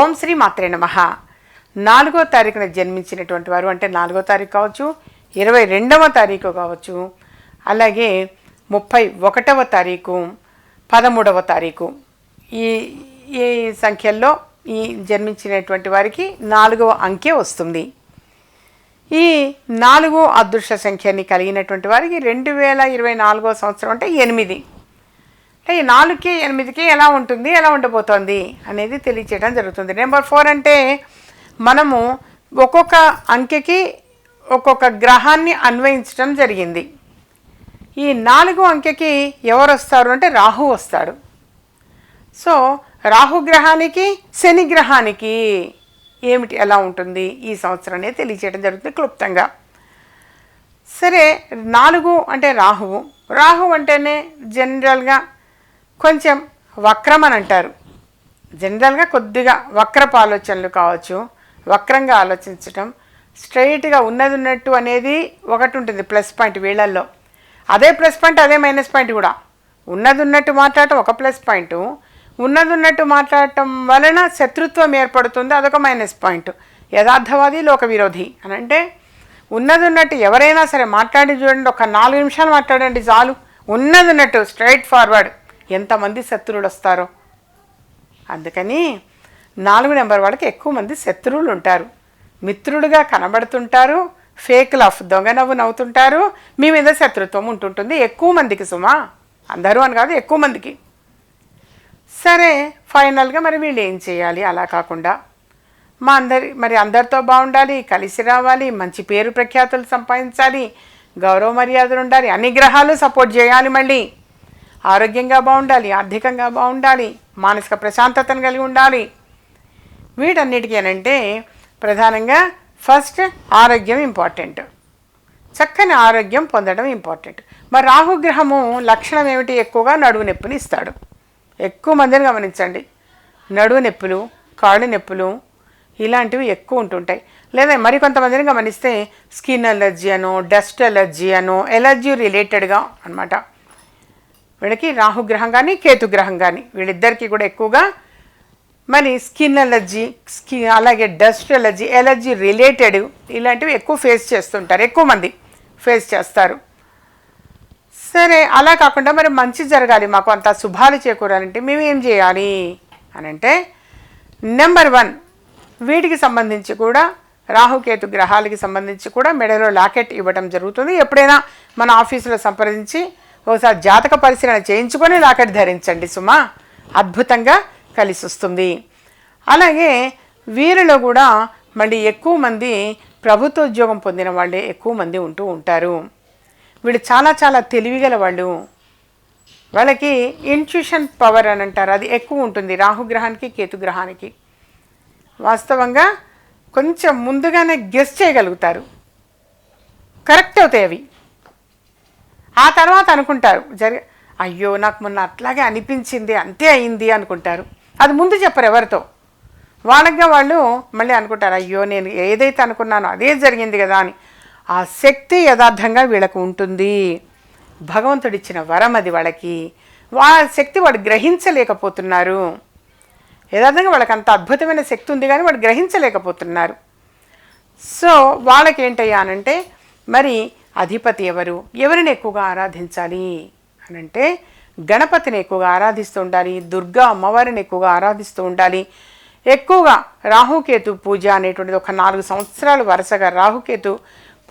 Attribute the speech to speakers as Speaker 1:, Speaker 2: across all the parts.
Speaker 1: ఓం శ్రీ మాత్రే నమ. నాలుగో తారీఖున జన్మించినటువంటి వారు అంటే నాలుగో తారీఖు కావచ్చు ఇరవై రెండవ తారీఖు కావచ్చు అలాగే ముప్పై ఒకటవ తారీఖు పదమూడవ తారీఖు. ఈ ఈ సంఖ్యల్లో ఈ జన్మించినటువంటి వారికి నాలుగవ అంకె వస్తుంది. ఈ నాలుగో అదృష్ట సంఖ్యని కలిగినటువంటి వారికి రెండు వేల ఇరవై నాలుగో సంవత్సరం అంటే ఎనిమిది. ఈ నాలుగుకి ఎనిమిదికి ఎలా ఉంటుంది ఎలా ఉండబోతోంది అనేది తెలియచేయడం జరుగుతుంది. నెంబర్ ఫోర్ అంటే మనము ఒక్కొక్క అంకెకి ఒక్కొక్క గ్రహాన్ని అన్వయించడం జరిగింది. ఈ నాలుగు అంకెకి ఎవరు వస్తారు అంటే రాహు వస్తాడు. సో రాహు గ్రహానికి శని గ్రహానికి ఏమిటి ఎలా ఉంటుంది ఈ సంవత్సరం అనేది తెలియచేయడం జరుగుతుంది క్లుప్తంగా. సరే నాలుగు అంటే రాహువు. రాహు అంటేనే జనరల్గా కొంచెం వక్రం అని అంటారు. జనరల్గా కొద్దిగా వక్రపు ఆలోచనలు కావచ్చు వక్రంగా ఆలోచించటం స్ట్రైట్గా ఉన్నది ఉన్నట్టు అనేది ఒకటి ఉంటుంది ప్లస్ పాయింట్ వీళ్ళల్లో. అదే ప్లస్ పాయింట్ అదే మైనస్ పాయింట్ కూడా. ఉన్నది ఉన్నట్టు మాట్లాడటం ఒక ప్లస్ పాయింట్. ఉన్నది ఉన్నట్టు మాట్లాడటం వలన శత్రుత్వం ఏర్పడుతుంది అదొక మైనస్ పాయింట్. యథార్థవాది లోక విరోధి అని అంటే ఉన్నది ఉన్నట్టు ఎవరైనా సరే మాట్లాడి చూడండి ఒక నాలుగు నిమిషాలు మాట్లాడండి చాలు. ఉన్నది ఉన్నట్టు స్ట్రైట్ ఫార్వర్డ్. ఎంతమంది శత్రువులు వస్తారో అందుకని నాలుగు నెంబర్ వాళ్ళకి ఎక్కువ మంది శత్రువులు ఉంటారు మిత్రుడుగా కనబడుతుంటారు ఫేక్ లఫ్ దొంగ నవ్వు నవ్వుతుంటారు మీ మీద శత్రుత్వం ఉంటుంటుంది. ఎక్కువ మందికి సుమా అందరూ అని కాదు ఎక్కువ మందికి. సరే ఫైనల్గా మరి వీళ్ళు ఏం చేయాలి? అలా కాకుండా మా అందరి మరి అందరితో బాగుండాలి కలిసి రావాలి మంచి పేరు ప్రఖ్యాతులు సంపాదించాలి గౌరవ మర్యాదలు ఉండాలి అన్ని గ్రహాలు సపోర్ట్ చేయాలి మళ్ళీ. ఆరోగ్యంగా బాగుండాలి ఆర్థికంగా బాగుండాలి మానసిక ప్రశాంతతను కలిగి ఉండాలి. వీటన్నిటికీ అంటే ప్రధానంగా ఫస్ట్ ఆరోగ్యం ఇంపార్టెంట్. చక్కని ఆరోగ్యం పొందడం ఇంపార్టెంట్. మరి రాహుగ్రహము లక్షణం ఏమిటి? ఎక్కువగా నడువు నొప్పిని ఇస్తాడు. ఎక్కువ మందిని గమనించండి. నడువు నొప్పులు కాళ్ళు నొప్పులు ఇలాంటివి ఎక్కువ ఉంటుంటాయి. లేదా మరికొంతమందిని గమనిస్తే స్కిన్ ఎలర్జీ అనో డస్ట్ ఎలర్జీ అనో ఎలర్జీ రిలేటెడ్గా అనమాట వీళ్ళకి రాహుగ్రహం కానీ కేతుగ్రహం కానీ వీళ్ళిద్దరికీ కూడా ఎక్కువగా మరి స్కిన్ ఎలర్జీ స్కి అలాగే డస్ట్ ఎలర్జీ ఎలర్జీ రిలేటెడ్ ఇలాంటివి ఎక్కువ ఫేస్ చేస్తుంటారు. ఎక్కువ మంది ఫేస్ చేస్తారు. సరే అలా కాకుండా మరి మంచి జరగాలి. మాకు అంత శుభాలు చేకూరాలంటే మేము ఏం చేయాలి? అని అంటే నెంబర్ వన్ వీటికి సంబంధించి కూడా రాహుకేతు గ్రహాలకి సంబంధించి కూడా మెడలో లాకెట్ ఇవ్వడం జరుగుతుంది. ఎప్పుడైనా మన ఆఫీసులో సంప్రదించి ఒకసారి జాతక పరిశీలన చేయించుకొని లాకెట్ ధరించండి సుమా. అద్భుతంగా కలిసి వస్తుంది అలాగే వీరిలో కూడా మళ్ళీ ఎక్కువ మంది ప్రభుత్వ ఉద్యోగం పొందిన వాళ్ళే ఎక్కువ మంది ఉంటూ ఉంటారు. వీళ్ళు చాలా చాలా తెలివిగల వాళ్ళు. వాళ్ళకి ఇన్ట్యూషన్ పవర్ అని అంటారు. అది ఎక్కువ ఉంటుంది. రాహుగ్రహానికి కేతుగ్రహానికి. వాస్తవంగా కొంచెం ముందుగానే గెస్ చేయగలుగుతారు. కరెక్ట్ అవుతాయి అవి. ఆ తర్వాత అనుకుంటారు జరి అయ్యో నాకు మొన్న అట్లాగే అనిపించింది అంతే అయింది అనుకుంటారు. అది ముందు చెప్పరు ఎవరితో. వాళ్ళగా వాళ్ళు మళ్ళీ అనుకుంటారు అయ్యో నేను ఏదైతే అనుకున్నానో అదే జరిగింది కదా అని. ఆ శక్తి యథార్థంగా వీళ్ళకు ఉంటుంది. భగవంతుడిచ్చిన వరం అది వాళ్ళకి. వాళ్ళ శక్తి వాడు గ్రహించలేకపోతున్నారు. యథార్థంగా వాళ్ళకి అంత అద్భుతమైన శక్తి ఉంది కానీ వాడు గ్రహించలేకపోతున్నారు. సో వాళ్ళకి ఏంటయ్యానంటే మరి అధిపతి ఎవరు? ఎవరిని ఎక్కువగా ఆరాధించాలి? అని అంటే గణపతిని ఎక్కువగా ఆరాధిస్తూ ఉండాలి దుర్గా అమ్మవారిని ఎక్కువగా ఆరాధిస్తూ ఉండాలి. ఎక్కువగా రాహుకేతు పూజ అనేటువంటిది ఒక నాలుగు సంవత్సరాలు వరుసగా రాహుకేతు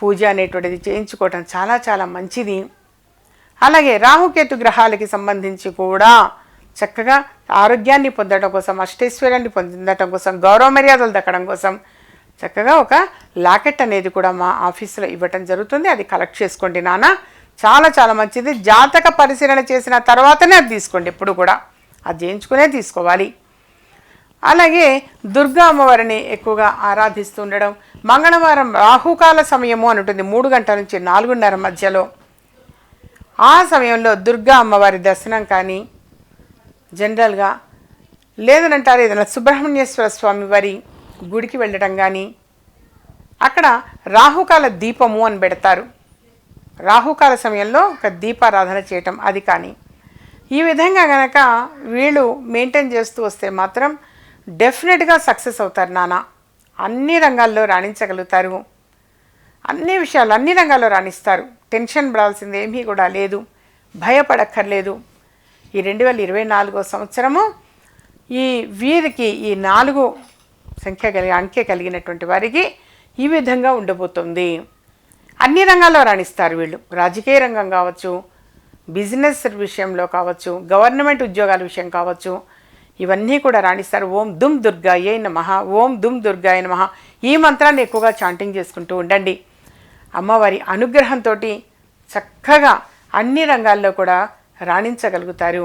Speaker 1: పూజ అనేటువంటిది చేయించుకోవటం చాలా చాలా మంచిది. అలాగే రాహుకేతు గ్రహాలకి సంబంధించి కూడా చక్కగా ఆరోగ్యాన్ని పొందడం కోసం అష్టైశ్వర్యాన్ని పొందడం కోసం గౌరవ మర్యాదలు దక్కడం కోసం చక్కగా ఒక లాకెట్ అనేది కూడా మా ఆఫీసులో ఇవ్వటం జరుగుతుంది. అది కలెక్ట్ చేసుకోండి నాన్న. చాలా చాలా మంచిది. జాతక పరిశీలన చేసిన తర్వాతనే అది తీసుకోండి. ఎప్పుడు కూడా అది చేయించుకునే తీసుకోవాలి. అలాగే దుర్గా అమ్మవారిని ఎక్కువగా ఆరాధిస్తూ ఉండడం మంగళవారం రాహుకాల సమయము అని ఉంటుంది మూడు గంటల నుంచి నాలుగున్నర మధ్యలో. ఆ సమయంలో దుర్గా అమ్మవారి దర్శనం కానీ జనరల్గా లేదనంటారు. ఏదైనా సుబ్రహ్మణ్యేశ్వర స్వామి వారి గుడికి వెళ్ళడం కానీ అక్కడ రాహుకాల దీపము అని పెడతారు. రాహుకాల సమయంలో ఒక దీపారాధన చేయటం అది కానీ. ఈ విధంగా గనక వీళ్ళు మెయింటైన్ చేస్తూ వస్తే మాత్రం డెఫినెట్గా సక్సెస్ అవుతారు నాన్న అన్ని రంగాల్లో రాణించగలుగుతారు. అన్ని విషయాలు అన్ని రంగాల్లో రాణిస్తారు. టెన్షన్ పడాల్సింది ఏమీ కూడా లేదు. భయపడక్కర్లేదు. ఈ రెండు వేల ఇరవై నాలుగో సంవత్సరము ఈ వీరికి ఈ నాలుగు సంఖ్య కలిగి అంకె కలిగినటువంటి వారికి ఈ విధంగా ఉండబోతుంది. అన్ని రంగాల్లో రాణిస్తారు వీళ్ళు. రాజకీయ రంగం కావచ్చు బిజినెస్ విషయంలో కావచ్చు గవర్నమెంట్ ఉద్యోగాల విషయం కావచ్చు ఇవన్నీ కూడా రాణిస్తారు. ఓం దుమ్ దుర్గాయ నమః ఓం దుమ్ దుర్గాయ నమః. ఈ మంత్రాన్ని ఎక్కువగా చాంటింగ్ చేసుకుంటూ ఉండండి. అమ్మవారి అనుగ్రహంతో చక్కగా అన్ని రంగాల్లో కూడా రాణించగలుగుతారు.